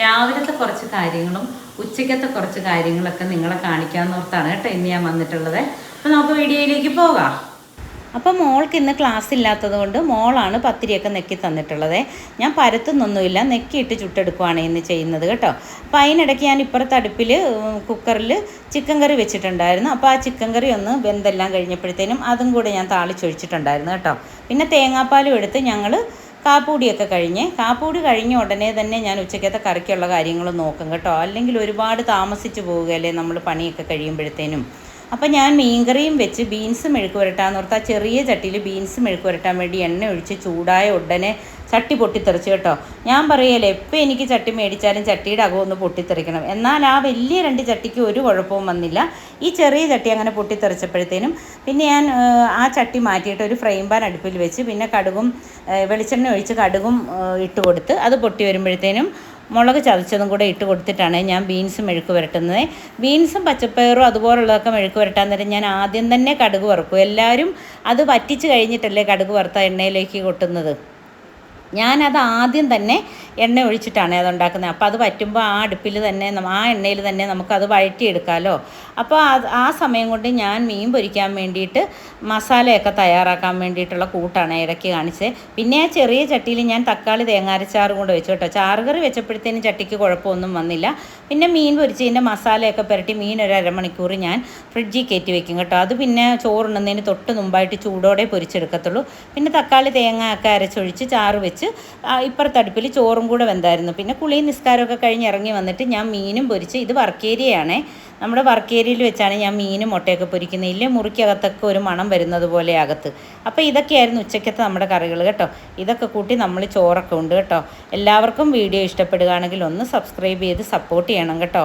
രാവിലത്തെ കുറച്ച് കാര്യങ്ങളും ഉച്ചയ്ക്കത്തെ കുറച്ച് കാര്യങ്ങളൊക്കെ നിങ്ങളെ കാണിക്കാമെന്നോർത്താണ് കേട്ടോ ഇന്ന് ഞാൻ വന്നിട്ടുള്ളത്. അപ്പോൾ നമുക്ക് വീഡിയോയിലേക്ക് പോകാം. അപ്പോൾ മോൾക്ക് ഇന്ന് ക്ലാസ് ഇല്ലാത്തത് കൊണ്ട് മോളാണ് പത്തിരിയൊക്കെ നെക്കി തന്നിട്ടുള്ളത്. ഞാൻ പരത്തുന്നൊന്നുമില്ല നെക്കിയിട്ട് ചുട്ടെടുക്കുവാണ് ഇന്ന് ചെയ്യുന്നത് കേട്ടോ. അപ്പോൾ അതിനിടയ്ക്ക് ഞാൻ ഇപ്പുറത്തെ അടുപ്പിൽ കുക്കറിൽ ചിക്കൻ കറി വെച്ചിട്ടുണ്ടായിരുന്നു. അപ്പോൾ ആ ചിക്കൻ കറി ഒന്ന് വെന്തെല്ലാം കഴിഞ്ഞപ്പോഴത്തേനും അതും കൂടെ ഞാൻ താളിച്ചൊഴിച്ചിട്ടുണ്ടായിരുന്നു കേട്ടോ. പിന്നെ തേങ്ങാപ്പാലും എടുത്ത് ഞങ്ങൾ കാപ്പൂടിയൊക്കെ കഴിഞ്ഞ് കാപ്പൂടി കഴിഞ്ഞ ഉടനെ തന്നെ ഞാൻ ഉച്ചക്കത്തെ കറിക്കുള്ള കാര്യങ്ങൾ നോക്കും കേട്ടോ. അല്ലെങ്കിൽ ഒരുപാട് താമസിച്ച് പോവുകയല്ലേ നമ്മൾ പണിയൊക്കെ കഴിയുമ്പോഴത്തേനും. അപ്പം ഞാൻ മീൻകറിയും വെച്ച് ബീൻസ് മെഴുക്ക് പുരട്ടാന്ന് ഓർത്ത് ചെറിയ ചട്ടിയിൽ ബീൻസ് മെഴുക്ക് പുരട്ടാൻ വേണ്ടി എണ്ണ ഒഴിച്ച് ചൂടായ ഉടനെ ചട്ടി പൊട്ടിത്തെറിച്ച് കേട്ടോ. ഞാൻ പറയല്ലേ എപ്പോൾ എനിക്ക് ചട്ടി മേടിച്ചാലും ചട്ടിയുടെ അകം ഒന്ന് പൊട്ടിത്തെറിക്കണം. എന്നാൽ ആ വലിയ രണ്ട് ചട്ടിക്ക് ഒരു കുഴപ്പവും വന്നില്ല. ഈ ചെറിയ ചട്ടി അങ്ങനെ പൊട്ടിത്തെറിച്ചപ്പോഴത്തേനും പിന്നെ ഞാൻ ആ, ആ ചട്ടി മാറ്റിയിട്ട് ഒരു ഫ്രെയിം പാൻ അടുപ്പിൽ വെച്ച് പിന്നെ കടുകും വെളിച്ചെണ്ണ ഒഴിച്ച് കടുകും ഇട്ട് കൊടുത്ത് അത് പൊട്ടി വരുമ്പോഴത്തേനും മുളക് ചതച്ചതും കൂടെ ഇട്ട് കൊടുത്തിട്ടാണ് ഞാൻ ബീൻസ് മെഴുക്ക് പുരട്ടുന്നത് ബീൻസും പച്ചപ്പയറും അതുപോലുള്ളതൊക്കെ മെഴുക്ക് പുരട്ടാൻ നേരം ഞാൻ ആദ്യം തന്നെ കടുക് വറുക്കും. എല്ലാവരും അത് വറ്റിച്ച് കഴിഞ്ഞിട്ടല്ലേ കടുക് വറുത്ത എണ്ണയിലേക്ക് കൊട്ടുന്നത്. ഞാനത് ആദ്യം തന്നെ എണ്ണ ഒഴിച്ചിട്ടാണ് അത് ഉണ്ടാക്കുന്നത് അപ്പോൾ അത് പറ്റുമ്പോൾ ആ അടുപ്പിൽ തന്നെ ആ എണ്ണയിൽ തന്നെ നമുക്കത് വഴറ്റിയെടുക്കാമല്ലോ അപ്പോൾ ആ സമയം കൊണ്ട് ഞാൻ മീൻ പൊരിക്കാൻ വേണ്ടിയിട്ട് മസാലയൊക്കെ തയ്യാറാക്കാൻ വേണ്ടിയിട്ടുള്ള കൂട്ടാണ് ഇടയ്ക്ക് കാണിച്ചത്. പിന്നെ ആ ചെറിയ ചട്ടിയിൽ ഞാൻ തക്കാളി തേങ്ങാരച്ചാറും കൂടെ വെച്ചു കേട്ടോ. ചാറുകറി വെച്ചപ്പോഴത്തേനും ചട്ടിക്ക് കുഴപ്പമൊന്നും വന്നില്ല. പിന്നെ മീൻ പൊരിച്ചതിന്റെ മസാലയൊക്കെ പുരട്ടി മീൻ ഒരു അരമണിക്കൂർ ഞാൻ ഫ്രിഡ്ജിൽ കയറ്റി വെക്കും കേട്ടോ. അത് പിന്നെ ചോറുണ്ണുന്നതിന് തൊട്ട് മുമ്പായിട്ട് ചൂടോടെ പൊരിച്ചെടുക്കത്തുള്ളൂ. പിന്നെ തക്കാളി തേങ്ങ ഒക്കെ അരച്ചൊഴിച്ച് ചാറ് വെച്ച് ആ, ഇപ്പുറത്തെ അടുപ്പിൽ ചോറും കൂടെ വെന്തായിരുന്നു. പിന്നെ കുളിയും നിസ്കാരമൊക്കെ കഴിഞ്ഞ് ഇറങ്ങി വന്നിട്ട് ഞാൻ മീനും പൊരിച്ച് ഇത് വർക്കേരിയയാണേ നമ്മുടെ വർക്കേരിയയിൽ വെച്ചാണ് ഞാൻ മീനും മുട്ടയൊക്കെ പൊരിക്കുന്നത്. ഇല്ലേ മുറിക്കകത്തൊക്കെ ഒരു മണം വരുന്നത് പോലെ അകത്ത്. അപ്പോൾ ഇതൊക്കെയായിരുന്നു ഉച്ചയ്ക്കത്തെ നമ്മുടെ കറികൾ കേട്ടോ. ഇതൊക്കെ കൂട്ടി നമ്മൾ ചോറൊക്കെ ഉണ്ട് കേട്ടോ. എല്ലാവർക്കും വീഡിയോ ഇഷ്ടപ്പെടുകയാണെങ്കിൽ ഒന്ന് സബ്സ്ക്രൈബ് ചെയ്ത് സപ്പോർട്ട് ചെയ്യണം കേട്ടോ.